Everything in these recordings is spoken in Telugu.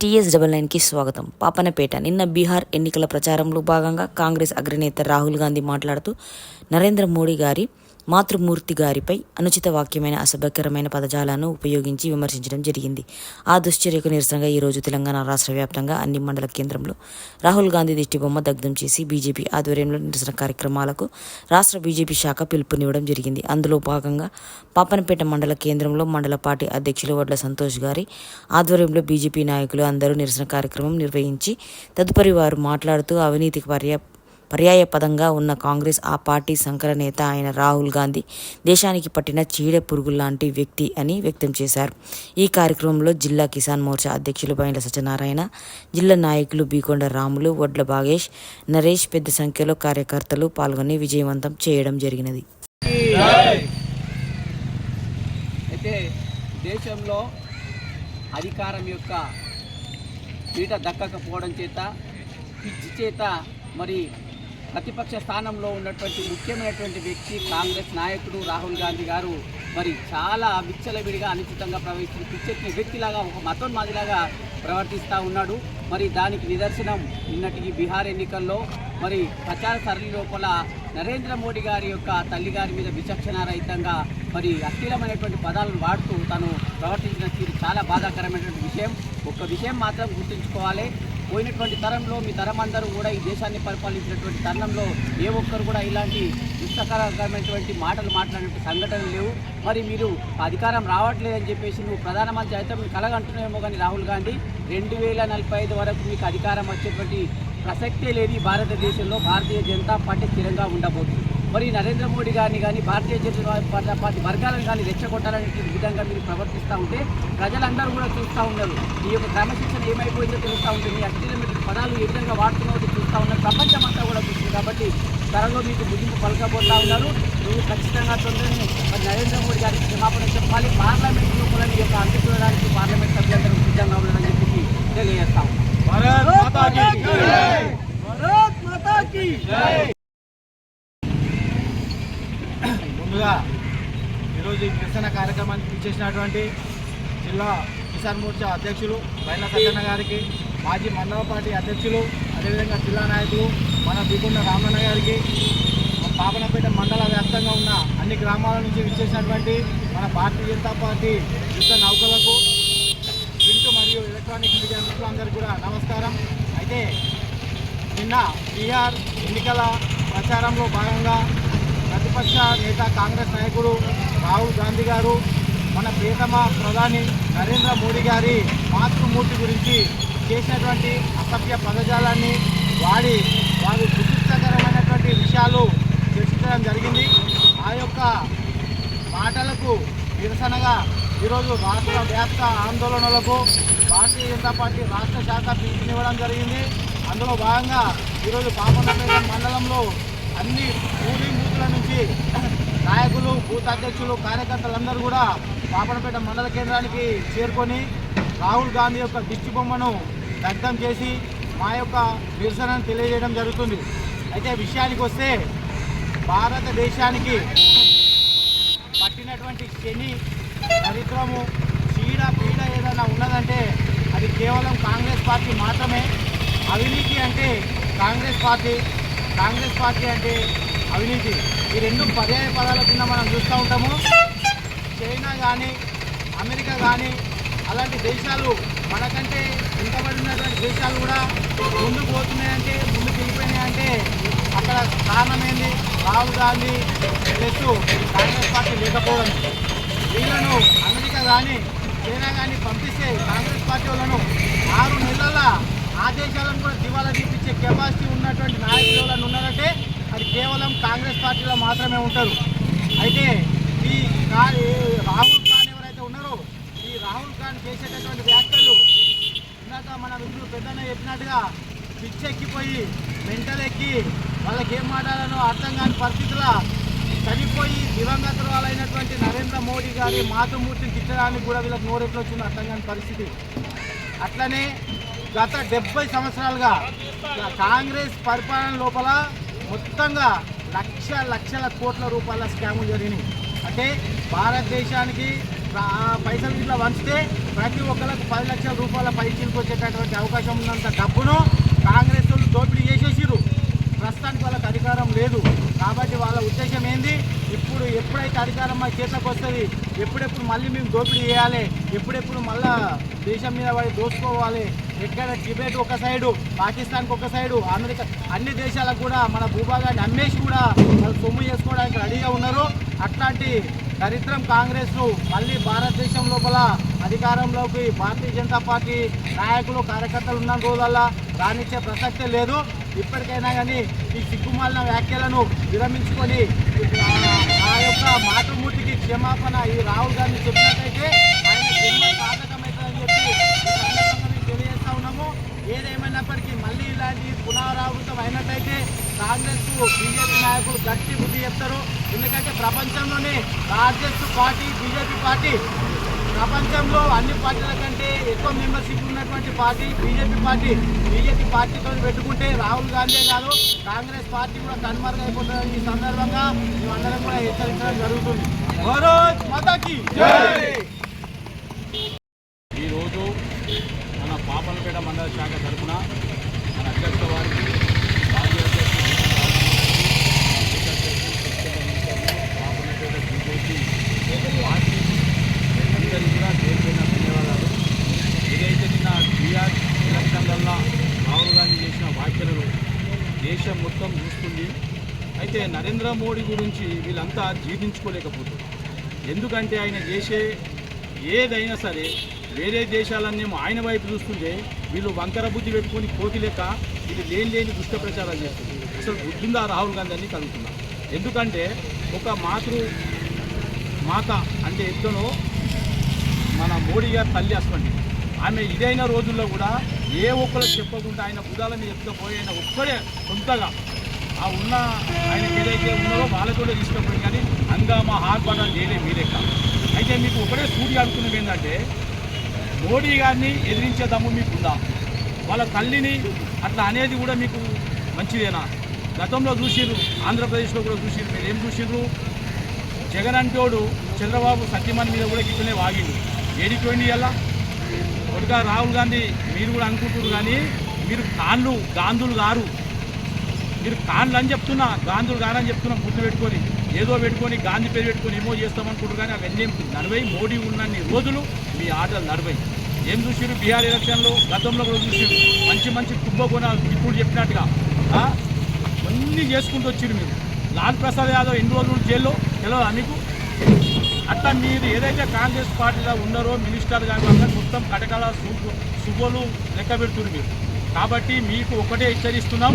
టీఎస్ డబల్ నైన్కి స్వాగతం. పాపనపేట నిన్న బీహార్ ఎన్నికల ప్రచారంలో భాగంగా కాంగ్రెస్ అగ్రనేత రాహుల్ గాంధీ మాట్లాడుతూ నరేంద్ర మోడీ గారి మాతృమూర్తి గారిపై అనుచిత వాక్యమైన అసభ్యకరమైన పదజాలను ఉపయోగించి విమర్శించడం జరిగింది. ఆ దుశ్చర్యకు నిరసనగా ఈరోజు తెలంగాణ రాష్ట్ర వ్యాప్తంగా అన్ని మండల కేంద్రంలో రాహుల్ గాంధీ దిష్టిబొమ్మ దగ్ధం చేసి బీజేపీ ఆధ్వర్యంలో నిరసన కార్యక్రమాలకు రాష్ట్ర బీజేపీ శాఖ పిలుపునివ్వడం జరిగింది. అందులో భాగంగా పాపనపేట మండల కేంద్రంలో మండల పార్టీ అధ్యక్షులు వడ్ల సంతోష్ గారి ఆధ్వర్యంలో బీజేపీ నాయకులు అందరూ నిరసన కార్యక్రమం నిర్వహించి తదుపరి వారు మాట్లాడుతూ అవినీతికి పర్యా పర్యాయ పదంగా ఉన్న కాంగ్రెస్ ఆ పార్టీ సంకర నేత అయిన రాహుల్ గాంధీ దేశానికి పట్టిన చీడ పురుగుల్లాంటి వ్యక్తి అని వ్యక్తం చేశారు. ఈ కార్యక్రమంలో జిల్లా కిసాన్ మోర్చా అధ్యక్షులు బైండ్ల సత్యనారాయణ జిల్లా నాయకులు బీకొండ రాములు వడ్ల భాగేష్ నరేష్ పెద్ద సంఖ్యలో కార్యకర్తలు పాల్గొని విజయవంతం చేయడం జరిగినది. అయితే దేశంలో అధికారం యొక్క పీట దక్కకపోవడం చేత పిచ్చి చేత మరి ప్రతిపక్ష స్థానంలో ఉన్నటువంటి ముఖ్యమైనటువంటి వ్యక్తి కాంగ్రెస్ నాయకుడు రాహుల్ గాంధీ గారు మరి చాలా విచ్చలవిడిగా అనుచితంగా ప్రవహిస్తున్న పిచ్చెక్కిన వ్యక్తిలాగా ఒక మతోన్మాదిలాగా ప్రవర్తిస్తూ ఉన్నాడు. మరి దానికి నిదర్శనం నిన్నటికి బీహార్ ఎన్నికల్లో మరి ప్రచార సరళి లోపల నరేంద్ర మోడీ గారి యొక్క తల్లి గారి మీద విచక్షణారహితంగా మరి అఖిలమైనటువంటి పదాలను వాడుతూ తను ప్రవర్తించిన తీరు చాలా బాధాకరమైనటువంటి విషయం. ఒక విషయం మాత్రం గుర్తుంచుకోవాలి. పోయినటువంటి తరంలో మీ తరం అందరూ కూడా ఈ దేశాన్ని పరిపాలించినటువంటి తరుణంలో ఏ ఒక్కరు కూడా ఇలాంటి దుష్టకరమైనటువంటి మాటలు మాట్లాడినటువంటి సంఘటనలు లేవు. మరి మీరు అధికారం రావట్లేదని చెప్పేసి నువ్వు ప్రధానమంత్రి అయితే మీరు కలగంటున్నామేమో కానీ రాహుల్ గాంధీ రెండు వేల నలభై ఐదు వరకు మీకు అధికారం వచ్చేటువంటి ప్రసక్తే లేని భారతదేశంలో భారతీయ జనతా పార్టీ స్థిరంగా ఉండబోతుంది. మరి నరేంద్ర మోడీ గారిని కానీ భారతీయ జనతా పార్టీ వర్గాలను కానీ రెచ్చగొట్టాలనే విధంగా మీరు ప్రవర్తిస్తూ ఉంటే ప్రజలందరూ కూడా చూస్తూ ఉన్నారు. ఈ యొక్క క్రమశిక్షణ ఏమైపోయిందో తెలుస్తూ ఉంటుంది మీ అశ్లీలమైన పదాలు ఏ విధంగా వాడుతున్నారో చూస్తూ ఉన్నారు. ప్రపంచం అంతా కూడా చూస్తుంది కాబట్టి త్వరలో మీకు ముగింపు పలకబోతా ఉన్నారు. నువ్వు ఖచ్చితంగా తొందరని మరి నరేంద్ర మోడీ గారికి క్షమాపణ చెప్పాలి. పార్లమెంట్ లోపల నీ యొక్క అందు చూడడానికి పార్లమెంట్ సభ్యులందరూ సిద్ధంగా ఉన్నారని చెప్పి తెలియజేస్తాం ముందుగా ఈరోజు ఈ నిరసన కార్యక్రమానికి పిలిచేసినటువంటి జిల్లా కిసాన్ మోర్చా అధ్యక్షులు బైల సత్యన్న గారికి మాజీ మండల పార్టీ అధ్యక్షులు అదేవిధంగా జిల్లా నాయకులు మన బీకొండ రామన్న గారికి పాపనపేట మండల వ్యాప్తంగా ఉన్న అన్ని గ్రామాల నుంచి విచ్చేసినటువంటి మన భారతీయ జనతా పార్టీ యుద్ధ నౌకలకు ప్రింట్ మరియు ఎలక్ట్రానిక్ మీడియా మిత్రులందరికీ కూడా నమస్కారం. అయితే నిన్న బీహార్ ఎన్నికల ప్రచారంలో భాగంగా ప్రతిపక్ష నేత కాంగ్రెస్ నాయకుడు రాహుల్ గాంధీ గారు మన ప్రియతమ ప్రధాని నరేంద్ర మోడీ గారి మాతృమూర్తి గురించి చేసినటువంటి అసభ్య పదజాలాన్ని వాడి వారు దుఃఖకరమైనటువంటి విషయాలు చర్చించడం జరిగింది. ఆ యొక్క మాటలకు నిరసనగా ఈరోజు రాష్ట్ర వ్యాప్త ఆందోళనలకు భారతీయ జనతా పార్టీ రాష్ట్ర శాఖ పిలుపునివ్వడం జరిగింది. అందులో భాగంగా ఈరోజు పాపనపేట మండలంలో అన్ని పోలింగ్ బూతుల నుంచి నాయకులు బూత్ అధ్యక్షులు కార్యకర్తలందరూ కూడా పాపనపేట మండల కేంద్రానికి చేరుకొని రాహుల్ గాంధీ యొక్క దిష్టి బొమ్మను దగ్ధం చేసి మా యొక్క నిరసనను తెలియజేయడం జరుగుతుంది. అయితే విషయానికి వస్తే భారతదేశానికి పట్టినటువంటి శని దరిద్రము చీడ పీడ ఏదైనా ఉన్నదంటే అది కేవలం కాంగ్రెస్ పార్టీ మాత్రమే. అవినీతి అంటే కాంగ్రెస్ పార్టీ కాంగ్రెస్ పార్టీ అంటే అవినీతి. ఈ రెండు పర్యాయ పదాల కింద మనం చూస్తూ ఉంటాము. చైనా కానీ అమెరికా కానీ అలాంటి దేశాలు మనకంటే వెనుకబడినటువంటి దేశాలు కూడా ముందు పోతున్నాయంటే ముందు వెళ్ళిపోయినాయంటే అక్కడ కారణం ఏంది రాహుల్ గాంధీ ప్లస్ కాంగ్రెస్ పార్టీ లేకపోవడం. వీళ్ళను అమెరికా కానీ చైనా కానీ పంపిస్తే కాంగ్రెస్ పార్టీ వాళ్ళను ఆరు నెలల ఆ దేశాలను కూడా దివాలా తీపించే కెపాసిటీ ఉన్నటువంటి నాయకులు ఎవరైనా ఉన్నారంటే అది కేవలం కాంగ్రెస్ పార్టీలో మాత్రమే ఉంటారు. అయితే ఈ రాహుల్ ఖాన్ ఎవరైతే ఉన్నారో ఈ రాహుల్ ఖాన్ చేసేటటువంటి వ్యాఖ్యలు ఇందాక మన మిత్రులు పెద్దన్న చెప్పినట్టుగా పిచ్చెక్కిపోయి మెంటల్ ఎక్కి వాళ్ళకి ఏం మాట్లాడాలో అర్థం కాని పరిస్థితుల్లో చనిపోయి దివంగతురాలైనటువంటి నరేంద్ర మోడీ గారి మాతృమూర్తిని తిట్టడానికి కూడా వీళ్ళకి నోరెట్లు వచ్చింది అర్థం కాని పరిస్థితి. అట్లనే గత డెబ్బై సంవత్సరాలుగా కాంగ్రెస్ పరిపాలన లోపల మొత్తంగా లక్ష లక్షల కోట్ల రూపాయల స్కాములు జరిగినాయి. అంటే భారతదేశానికి ఆ పైసలు ఇట్లా వంచితే ప్రతి ఒక్కరికి పది లక్షల రూపాయల పైసలకు వచ్చేటటువంటి అవకాశం ఉన్నంత డబ్బును కాంగ్రెస్ వాళ్ళు దోపిడీ చేసేసిరు ప్రస్తుతానికి వాళ్ళకి అధికారం లేదు. కాబట్టి వాళ్ళ ఉద్దేశం ఏంది? ఇప్పుడు ఎప్పుడైతే అధికారం మా చేతకు వస్తుంది ఎప్పుడెప్పుడు మళ్ళీ మేము దోపిడీ చేయాలి ఎప్పుడెప్పుడు మళ్ళా దేశం మీద వాడి దోచుకోవాలి ఎక్కడ టిబెట్ ఒక సైడు పాకిస్తాన్కి ఒక సైడు అమెరికా అన్ని దేశాలకు కూడా మన భూభాగాన్ని అమ్మేసి కూడా వాళ్ళు సొమ్ము చేసుకోవడానికి రెడీగా ఉన్నారు. అట్లాంటి దరిద్రం కాంగ్రెస్ మళ్ళీ భారతదేశం లోపల అధికారంలోకి భారతీయ జనతా పార్టీ నాయకులు కార్యకర్తలు ఉన్న రోజుల్లా రానిచ్చే ప్రసక్తే లేదు. ఇప్పటికైనా కానీ ఈ సిగ్గుమాలిన వ్యాఖ్యలను విరమించుకొని ఆ యొక్క మాతృమూర్తికి క్షమాపణ ఈ రాహుల్ గాంధీ చెప్పినట్టయితే ప్రపంచంలోనే లార్జెస్ట్ పార్టీ బీజేపీ పార్టీ. ప్రపంచంలో అన్ని పార్టీల కంటే ఎక్కువ మెంబర్షిప్ ఉన్నటువంటి పార్టీ బీజేపీ పార్టీ. బీజేపీ పార్టీతో పెట్టుకుంటే రాహుల్ గాంధీ కాదు కాంగ్రెస్ పార్టీ కూడా కనుమరుగైపోతుందని ఈ సందర్భంగా మేమందరం కూడా హెచ్చరించడం జరుగుతుంది. భారత్ మతకి ఈరోజు మన పాపలపేట మండల శాఖ తరఫున మన అధ్యక్ష వారికి మాజీ అధ్యక్షుడు పాపలపేట బీజేపీ పార్టీ అందరికీ కూడా పేరుపైన ధన్యవాదాలు ఏదైతే నిన్న బీఆర్ ఎలక్షన్లల్లో రాహుల్ గాంధీ చేసిన వ్యాఖ్యలను దేశం మొత్తం చూస్తుంది అయితే నరేంద్ర మోడీ గురించి వీళ్ళంతా జీర్ణించుకోలేకపోతున్నారు. ఎందుకంటే ఆయన చేసే ఏదైనా సరే వేరే దేశాలన్నేమో ఆయన వైపు చూస్తుంటే వీళ్ళు వంకర బుద్ధి పెట్టుకొని కోతి లెక్క వీళ్ళు లేని లేని దుష్ట ప్రచారాలు చేస్తుంది. అసలు గుర్తుందా రాహుల్ గాంధీ అని కలుగుతున్నా. ఎందుకంటే ఒక మాతృ మాత అంటే ఎంతనో మన మోడీ గారి తల్లి అటువంటి ఆమె ఇదైన రోజుల్లో కూడా ఏ ఒక్కరికి చెప్పకుండా ఆయన బుధాల మీద ఎత్తుకపోయి ఆయన ఒక్కడే సొంతగా. ఆ ఉన్న ఆయనకి ఏదైతే ఉన్నారో వాళ్ళతోనే తీసుకుపోయి కానీ హంగామా ఆర్భాటాలు చేయలేదు మీరే కాదు అయితే మీకు ఒకటే సూటి అనుకున్నది ఏంటంటే మోడీ గారిని ఎదిరించే దమ్ము మీకుందా? వాళ్ళ తల్లిని అట్లా అనేది కూడా మీకు మంచిదేనా? గతంలో చూసిర్రు ఆంధ్రప్రదేశ్లో కూడా చూసిర్రు మీరు ఏం చూసిర్రు? జగన్ అంటోడు చంద్రబాబు సత్యమణి మీద కూడా గిట్లనే వాగిండు. ఏడికి పోయింది ఎలా కొడుక రాహుల్ గాంధీ మీరు కూడా అనుకుంటున్నారు కానీ మీరు కాళ్ళు గాంధులు గారు. మీరు కాళ్ళు అని చెప్తున్నా గాంధులు గారని చెప్తున్నా గుర్తు పెట్టుకొని. ఏదో పెట్టుకొని గాంధీ పేరు పెట్టుకొని ఏమో చేస్తామనుకుంటారు కానీ అవన్నీ నడవై మోడీ ఉన్నన్ని రోజులు మీ ఆటలు నడవై ఏం చూసిరు బీహార్ ఎలక్షన్లో గతంలో కూడా చూసిరు మంచి మంచి కుంభకోణాలు ఇప్పుడు చెప్పినట్టుగా. అన్నీ చేసుకుంటూ వచ్చిరు మీరు. లాల్ ప్రసాద్ యాదవ్ ఎన్ని రోజులు జైల్లో? తెలియదా మీకు? అట్లా మీరు ఏదైతే కాంగ్రెస్ పార్టీలో ఉన్నారో మినిస్టర్ కానీ అందరూ మొత్తం కటకాల సు- లెక్క పెడుతున్నారు మీరు. కాబట్టి మీకు ఒకటే హెచ్చరిస్తున్నాం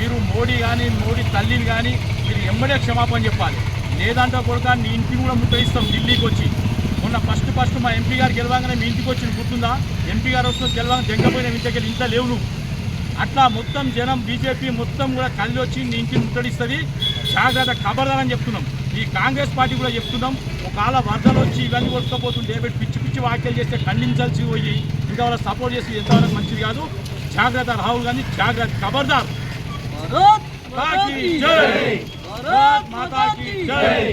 మీరు మోడీ కానీ మోడీ తల్లిని కానీ మీరు ఎమ్మడే క్షమాపణ చెప్పాలి. లేదంటే కొడుక నీ ఇంటికి కూడా ముట్టయిస్తాం ఢిల్లీకి వచ్చి. మొన్న ఫస్ట్ ఫస్ట్ మా ఎంపీ గారు గెలవగానే మీ ఇంటికి వచ్చి గుర్తుందా? ఎంపీ గారు వస్తుంది గెలవగానే జంగపోయిన దగ్గర ఇంట్లో లేవు నువ్వు. అట్లా మొత్తం జనం బీజేపీ మొత్తం కూడా కలిసి వచ్చి నీ ఇంటిని ముట్టడిస్తుంది జాగ్రత్త ఖబర్దారని చెప్తున్నాం. ఈ కాంగ్రెస్ పార్టీ కూడా చెప్తున్నాం. ఒకవేళ వరదలు వచ్చి ఇవన్నీ కొట్టుకోపోతుంటే పిచ్చి పిచ్చి వ్యాఖ్యలు చేస్తే ఖండించాల్సి పోయి ఇంకా వాళ్ళ సపోర్ట్ చేసి ఎంతవరకు మంచిది కాదు? జాగ్రత్త రాహుల్ గాంధీ జాగ్రత్త ఖబర్దార్. భారత్ మాతాకి జై.